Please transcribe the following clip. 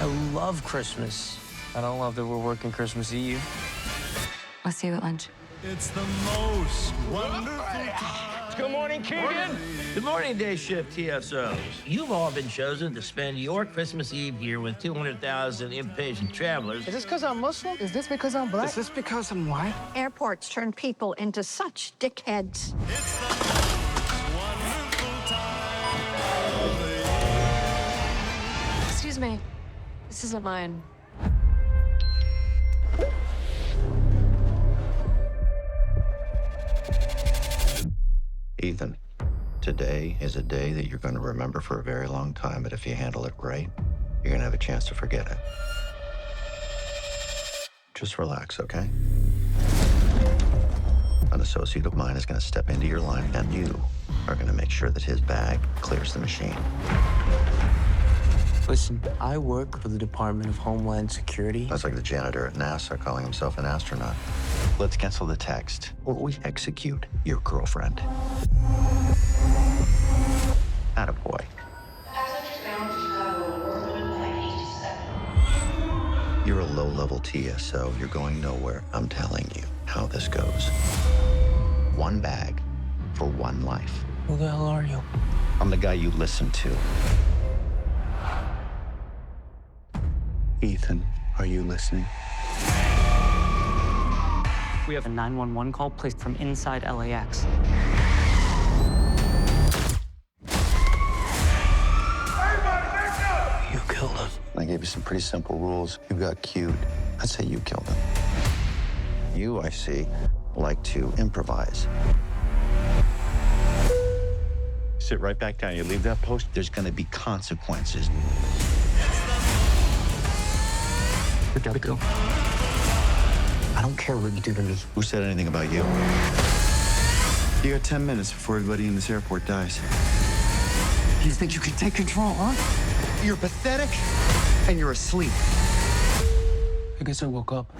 I love Christmas. I don't love that we're working Christmas Eve. I'll see you at lunch. It's the most wonderful time. Good morning, Keegan. Good morning, day shift TSOs. You've all been chosen to spend your Christmas Eve here with 200,000 impatient travelers. Is this because I'm Muslim? Is this because I'm black? Is this because I'm white? Airports turn people into such dickheads. It's the most wonderful time of the year. Excuse me. This isn't mine. Ethan, today is a day that you're going to remember for a very long time, but if you handle it right, you're going to have a chance to forget it. Just relax, okay? An associate of mine is going to step into your line, and you are going to make sure that his bag clears the machine. Listen, I work for the Department of Homeland Security. That's like the janitor at NASA calling himself an astronaut. Let's cancel the text, or we execute your girlfriend. Attaboy. You're a low-level TSO. You're going nowhere. I'm telling you how this goes. One bag for one life. Who the hell are you? I'm the guy you listen to. Ethan, are you listening? We have a 911 call placed from inside LAX. You killed him. I gave you some pretty simple rules. You got cued. I'd say you killed him. You, I see, like to improvise. Sit right back down. You leave that post, there's gonna be consequences. We gotta go. I don't care what you do to me. Who said anything about you? You got 10 minutes before everybody in this airport dies. You think you can take control, huh? You're pathetic and you're asleep. I guess I woke up.